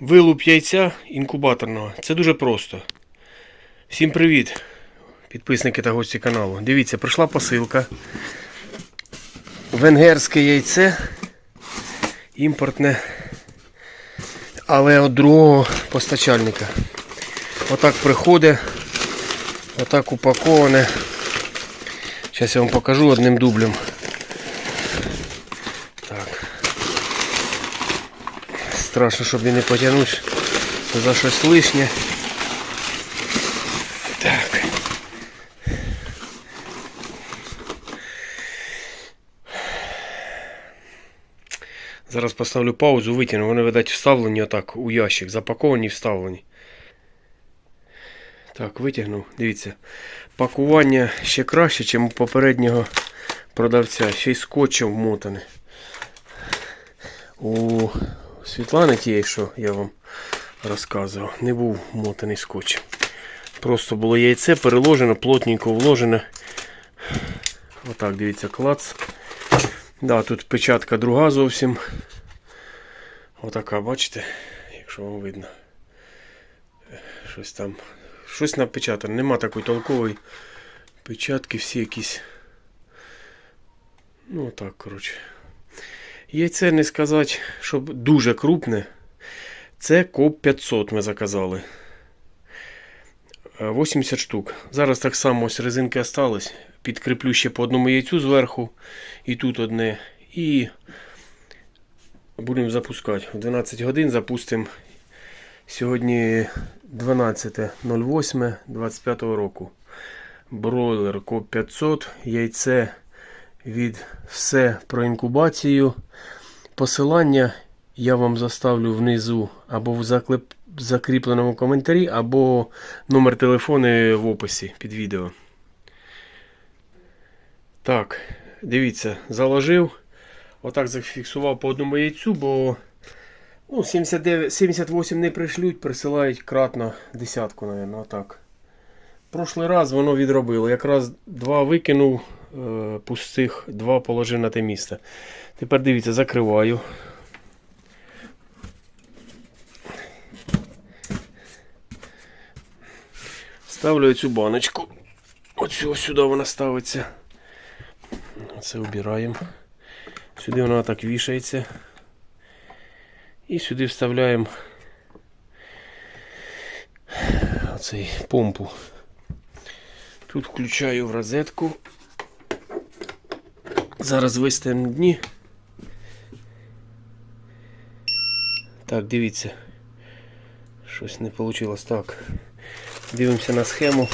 Вилуп яйця інкубаторного. Це дуже просто. Всім привіт, підписники та гості каналу. Дивіться, прийшла посилка. Венгерське яйце. Імпортне. Але від другого постачальника. Отак приходить. Отак упаковане. Зараз я вам покажу одним дублем. Страшно, щоб і не потягнути за щось лишнє. Так. Зараз поставлю паузу, витягну. Вони, видать, вставлені отак у ящик. Запаковані і вставлені. Так, витягнув. Дивіться. Пакування ще краще, ніж у попереднього продавця. Ще й скотчем вмотане. У Світлани тієї, що я вам розказував, не був вмотаний скотчем. Просто було яйце переложено, плотненько вложено. Отак, дивіться, клац. Да, тут печатка друга зовсім. Отака, бачите, якщо вам видно. Щось там. Щось напечатано. Нема такої толкової печатки, всі якісь. Ну так, коротше. Яйце не сказати, щоб дуже крупне. Це коп 500 ми заказали. Е, 80 штук. Зараз так само ось резинки остались. Підкріплю ще по одному яйцю зверху. І тут одне. І будемо запускати. В 12 годин запустимо. Сьогодні 12.08.25 року. Бройлер коп 500. Яйце від все про інкубацію. Посилання я вам заставлю внизу або в заклеп... закріпленому коментарі, або номер телефону в описі під відео. Так, дивіться, заложив. Отак зафіксував по одному яйцю, бо ну, 79, 78 не пришлють, присилають кратно десятку, мабуть, отак. Прошлий раз воно відробило. Якраз два викинув пустих, два положив на те місце. Тепер дивіться, закриваю. Ставлю цю баночку. Оцю сюди вона ставиться. Це обираємо. Сюди вона так вішається. І сюди вставляємо оцей помпу. Тут включаю в розетку. Зараз виставимо дні. Так, дивіться. Щось не вийшло. Так. Дивимося на схему.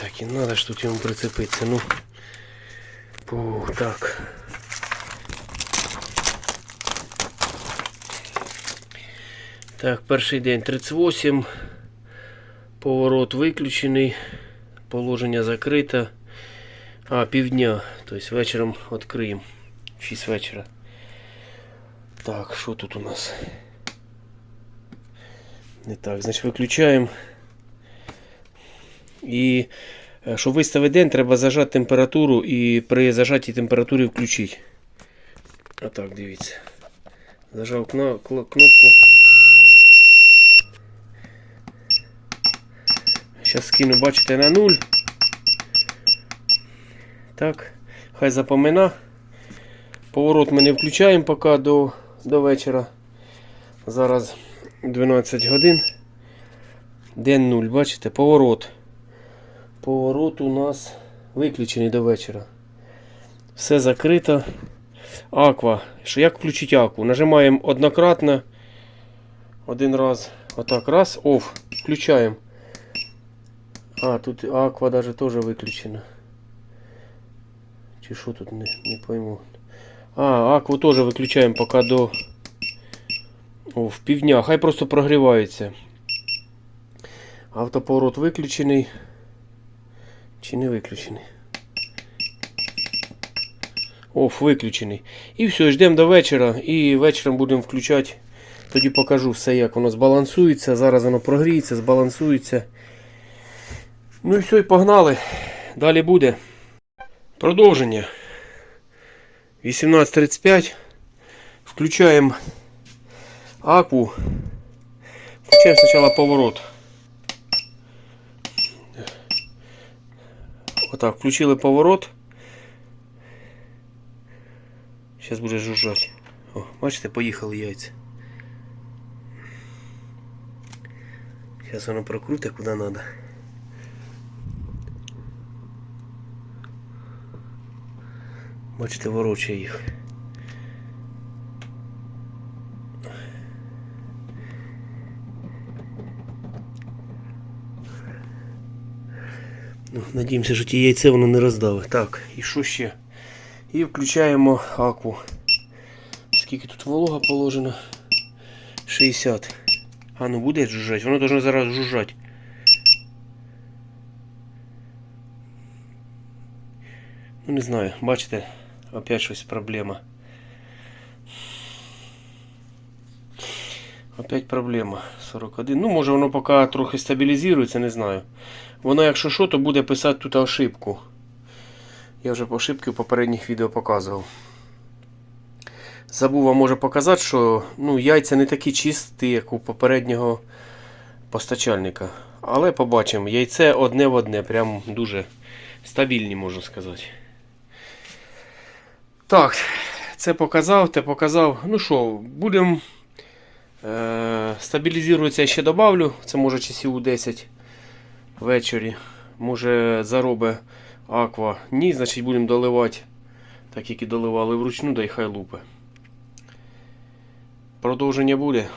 Так, і треба ж тут йому прицепитися. Ну. О, так. Так, перший день 38. Поворот виключений. Положення закрите. А, півдня. Тобто вечором відкриємо. 6 вечора. Так, що тут у нас? Не так, значить виключаємо. І е, щоб виставити день, треба зажати температуру і при зажатій температурі включити. Отак, дивіться. Зажав кнопку. Зараз скину, бачите, на нуль. Так, хай запомина. Поворот ми не включаємо поки до, до вечора. Зараз 12 годин. День 0, бачите, поворот. Поворот у нас виключений до вечора. Все закрито. Аква. Що як включити акву? Нажимаємо однократно. Один раз. Отак. Раз. Оф. Включаємо. А, тут аква даже теж виключена. Чи що тут не, не пойму. А, акву теж виключаємо поки до. О, в півдня. Хай просто прогрівається. Автоповорот виключений. Чи не виключений? Оф, виключений. І все, ждемо до вечора. І вечором будемо включати. Тоді покажу все, як воно збалансується. Зараз воно прогріється, збалансується. Ну і все, і погнали. Далі буде. Продовження. 18.35. Включаємо акву. Включаємо спочатку поворот. Отак, включили поворот. Зараз буде жужжати. О, бачите, поїхали яйця. Зараз воно прокрутить куди треба. Бачите, ворочає їх. Ну, надіємося, що ті яйця воно не роздали. Так, і що ще? І включаємо акву. Скільки тут волога положено? 60. А ну буде жужжать? Воно должно зараз жужжать. Ну не знаю, бачите, опять щось проблема. Опять проблема. 41. Ну, може воно поки трохи стабілізується, не знаю. Воно, якщо що, то буде писати тут ошибку. Я вже по ошибки в попередніх відео показував. Забув вам може показати, що ну, яйця не такі чисті, як у попереднього постачальника. Але побачимо, яйце одне в одне, прям дуже стабільні, можна сказати. Так, це показав, те показав. Ну що, будемо. Е, стабілізується ще добавлю. Це може часів у 10 ввечері. Може заробе аква. Ні, значить будемо доливати, так як і доливали вручну, да й хай лупи. Продовження буде.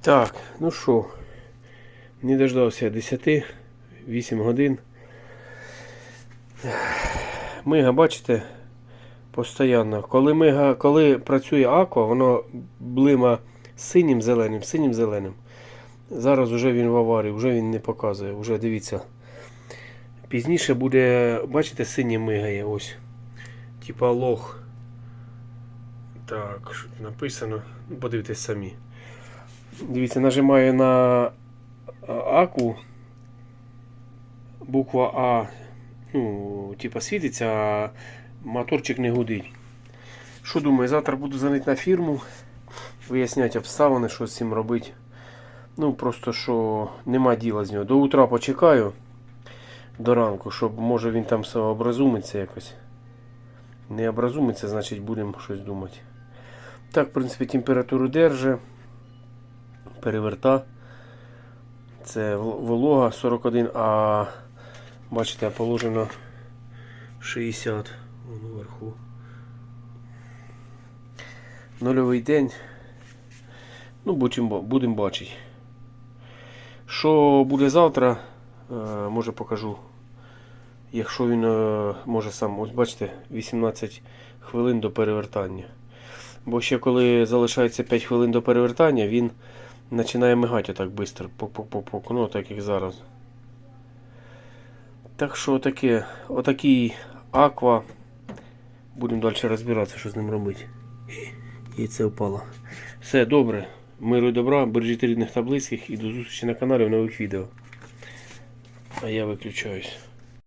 Так, ну що, не дождався 10, 8 годин. Мига, бачите, постійно. Коли, мига, коли працює аква, воно блима синім зеленим, синім зеленим. Зараз вже він в аварії, вже він не показує, вже дивіться. Пізніше буде, бачите, синє мигає ось. Типа лох. Так, що тут написано? Подивіться самі. Дивіться, нажимаю на аку. Буква А. Ну, типа світиться, а моторчик не гудить. Що думаю, завтра буду дзвонити на фірму, виясняти обставини, що з цим робити. Ну, просто що нема діла з нього. До утра почекаю до ранку, щоб може він там все образумиться якось. Не образумиться, значить будемо щось думати. Так, в принципі, температуру держи. Переверта. Це волога 41, а бачите, положено 60 вон вверху. Нульовий день. Ну, будемо будем бачити. Що буде завтра, е, може покажу. Якщо він е, може сам, ось бачите, 18 хвилин до перевертання. Бо ще коли залишається 5 хвилин до перевертання, він починає мигати так швидко. Ну, так як зараз. Так що отаке, отакий аква. Будемо далі розбиратися, що з ним робити. Яйце впало. Все добре. Миру і добра, бережіть рідних та близьких і до зустрічі на каналі в нових відео. А я виключаюсь.